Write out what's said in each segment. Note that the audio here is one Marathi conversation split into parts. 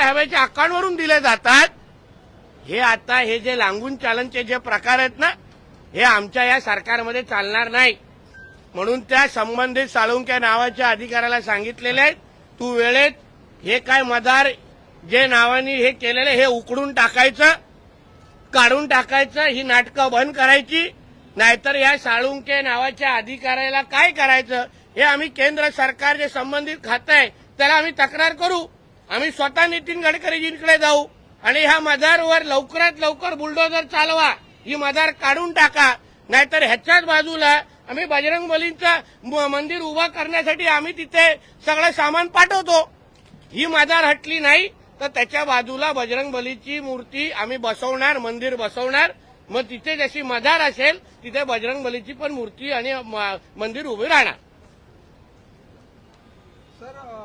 हवेच्या अकाउंटवरून दिले जातात. हे आता हे जे लांगून चालनचे जे प्रकार आहेत ना हे आमच्या या सरकारमध्ये चालणार नाही. म्हणून त्या संबंधित साळुंक्या नावाच्या अधिकाऱ्याला सांगितलेले आहेत तू वेळेत हे काय मदार जे नावानी हे केलेले हे उकडून टाकायचं काढून टाकायचं ही नाटकं बंद करायची नाहीतर या साळुंके नावाच्या अधिकाऱ्याला काय करायचं? हे आम्ही केंद्र सरकार जे संबंधित खातं आहे त्याला आम्ही तक्रार करू. आम्ही स्वतः नितीन गडकरीजींकडे जाऊ आणि ह्या मदारवर लवकरात लवकर बुलडोजर चालवा ही मदार काढून टाका. नाहीतर ह्याच्याच बाजूला आम्ही बजरंग बलींचं मंदिर उभं करण्यासाठी आम्ही तिथे सगळं सामान पाठवतो. ही मदार हटली नाही तर त्याच्या बाजूला बजरंग बलीची मूर्ती आम्ही बसवणार मंदिर बसवणार. मग तिथे जशी मदार असेल तिथे बजरंग बलीची पण मूर्ती आणि मंदिर उभे राहणार. सर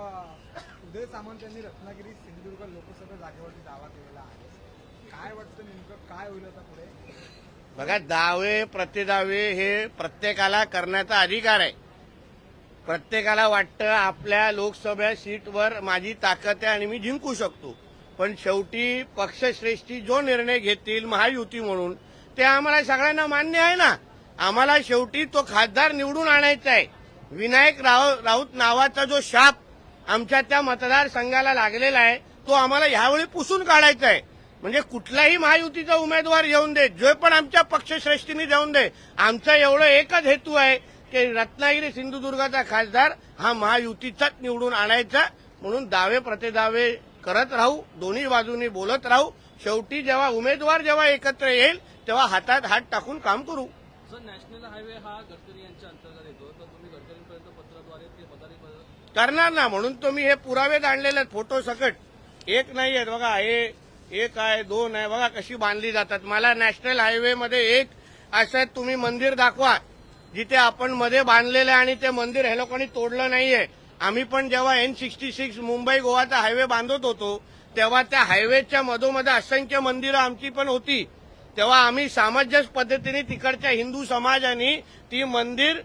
उदय सामंत यांनी रत्नागिरी सिंधुदुर्ग लोकसभा जागेवरती दावा केलेला आहे. काय वाटतं नेमकं? काय होईल आता पुढे? बघा दावे प्रतिदावे हे प्रत्येकाला करण्याचा अधिकार आहे. प्रत्येकाला वाटतं आपल्या लोकसभा सीटवर माझी ताकद आहे आणि मी जिंकू शकतो. पण शेवटी पक्षश्रेष्ठी जो निर्णय घेतील महायुती म्हणून ते आम्हाला सगळ्यांना मान्य आहे ना? आम्हाला शेवटी तो खासदार निवडून आणायचा आहे. विनायक राव राऊत नावाचा जो शाप आमच्या त्या मतदारसंघाला लागलेला आहे तो आम्हाला ह्यावेळी पुसून काढायचा आहे. म्हणजे कुठलाही महायुतीचा उमेदवार येऊन दे जो पण आमच्या पक्षश्रेष्ठीने जाऊन दे आमचा एवढं एकच हेतू आहे की रत्नागिरी सिंधुदुर्गाचा खासदार हा महायुतीचाच निवडून आणायचा. म्हणून दावे प्रतिदावे करत राहू दोन्ही बाजूनी बोलत राहू. शेवटी जेव्हा उमेदवार जेव्हा एकत्र येईल तेव्हा हातात हात टाकून काम करू. सर नॅशनल हायवे हा गडकरी यांच्या अंतर्गत येतो तर तुम्ही गडकरींपर्यंत पत्राद्वारे ते पदाधिकारी करणार ना म्हणून तो मी हे पुरावे आणलेले आहेत फोटो सकट. एक नाही आहेत बघा हे एक आहे दोन आहे बघा कशी बांधली जातात. मला नॅशनल हायवेमध्ये एक असं तुम्ही मंदिर दाखवा. जिथे आपण मध्ये बांधलेलं आहे आणि ते मंदिर हे लोकांनी तोडलं नाहीये. आम्ही पण जेव्हा एन सिक्स्टी सिक्स मुंबई गोवाचा हायवे बांधत होतो तेव्हा त्या हायवेच्या मधोमध असंख्य मंदिरं आमची पण होती. तेव्हा आम्ही सामंजस्य पद्धतीने तिकडच्या हिंदू समाजाने ती मंदिर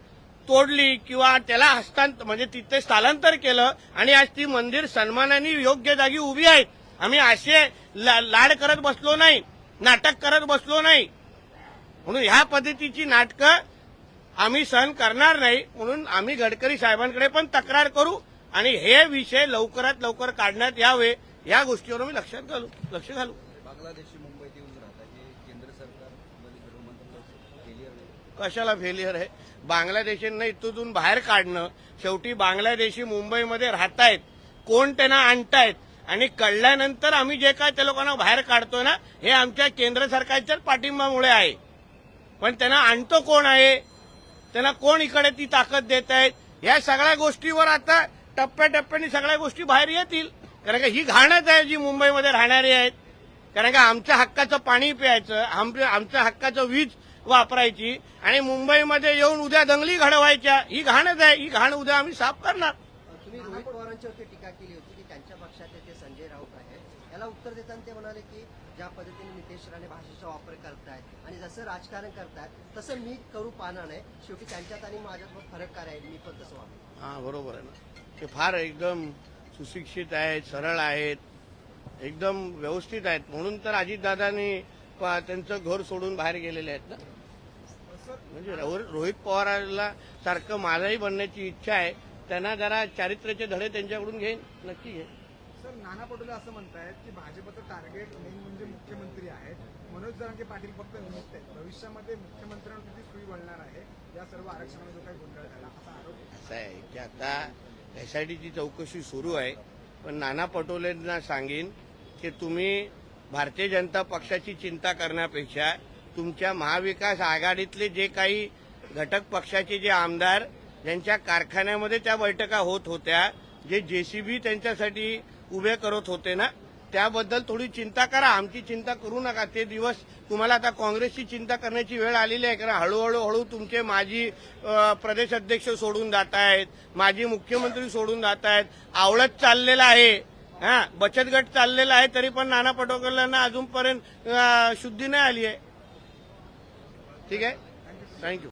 तोडली किंवा त्याला हस्तांतर म्हणजे तिथे स्थलांतर केलं आणि आज ती मंदिर सन्मानाने योग्य जागी उभी आहेत आम्ही असे ला- लाड करत बसलो नाही नाटक करत बसलो नाही. म्हणून ह्या पद्धतीची नाटकं आम्ही सहन करणार नाही. म्हणून आम्ही गडकरी साहेबांकडे पण तक्रार करू आणि हे विषय लवकरात लवकर काढण्यात यावे. या गोष्टीवर मी लक्षात घालू लक्ष घालू. बांगलादेशी मुंबईत येऊन राहतात हे केंद्र सरकार कशाला फेलियर आहे? बांगलादेशींना इथून बाहेर काढणं. शेवटी बांगलादेशी मुंबईमध्ये राहतायत. कोण त्यांना आणतायत? आणि कळल्यानंतर आम्ही जे काय त्या लोकांना बाहेर काढतोय ना हे आमच्या केंद्र सरकारच्याच पाठिंबामुळे आहे. पण त्यांना आणतो कोण आहे? त्यांना कोण इकडे ती ताकद देत आहेत या सगळ्या गोष्टीवर आता टप्प्याटप्प्याने सगळ्या गोष्टी बाहेर येतील. कारण का ही घाणच आहे जी मुंबईमध्ये राहणारी आहेत. कारण का आमच्या हक्काचं पाणी प्यायचं आम- आमच्या हक्काचं वीज वापरायची आणि मुंबईमध्ये येऊन उद्या दंगली घडवायच्या. ही घाणच आहे. ही घाण उद्या आम्ही साफ करणार. तुम्ही रोहित पवारांच्यावरती टीका केली होती की त्यांच्या पक्षाचे ते संजय राऊत आहेत. याला उत्तर देताना ते म्हणाले की ज्या पद्धतीने नितेश राणे भाषेचा वापर करतायत आणि जसं राजकारण करतायत तसं मी करू पाहणार नाही. शेवटी त्यांच्यात आणि माझ्यात फरक काय मी पण तसं वागतो. हा बरोबर आहे ना. ते फार एकदम सुशिक्षित आहेत सरळ आहेत एकदम व्यवस्थित आहेत. म्हणून तर अजितदादांनी त्यांचं घर सोडून बाहेर गेलेले आहेत ना. म्हणजे रोहित पवाराला सारखं माझाही बनण्याची इच्छा आहे. त्यांना जरा चारित्र्याचे धडे त्यांच्याकडून घेईन नक्की घेईन. सर नाना पटोले असं म्हणतायत की भाजपचं टार्गेट मेन म्हणजे मुख्यमंत्री आहेत. मनोज जरांगे पाटील फक्त निमित्त आहेत. भविष्यामध्ये मुख्यमंत्र्यांवर किती सुई बनणार आहे या सर्व आरक्षणामध्ये जो काही गोंधळ झाला असा आरोप आहे. असं आहे की आता एसआयटीची चौकशी सुरू आहे. पण नाना पटोलेंना सांगेन की तुम्ही भारतीय जनता पक्षाची चिंता करण्यापेक्षा तुमच्या महाविकास आघाडीतले जे काही घटक पक्षाचे जे आमदार ज्यांच्या कारखान्यामध्ये त्या बैठका होत होत्या जे जेसीबी त्यांच्यासाठी उभे करत होते ना त्याबद्दल थोडी चिंता करा. आमची चिंता करू नका. ते दिवस तुम्हाला आता काँग्रेसची चिंता करण्याची वेळ आलेली आहे कारण हळूहळू हळू तुमचे माजी प्रदेश अध्यक्ष सोडून जात आहेत माजी मुख्यमंत्री सोडून जात आहेत आवळत चाललेला आहे. हा बचत गट चाललेला आहे तरी पण नाना पटोकरला अजूनपर्यंत शुद्धी नाही आली आहे. ठीक आहे? थँक्यू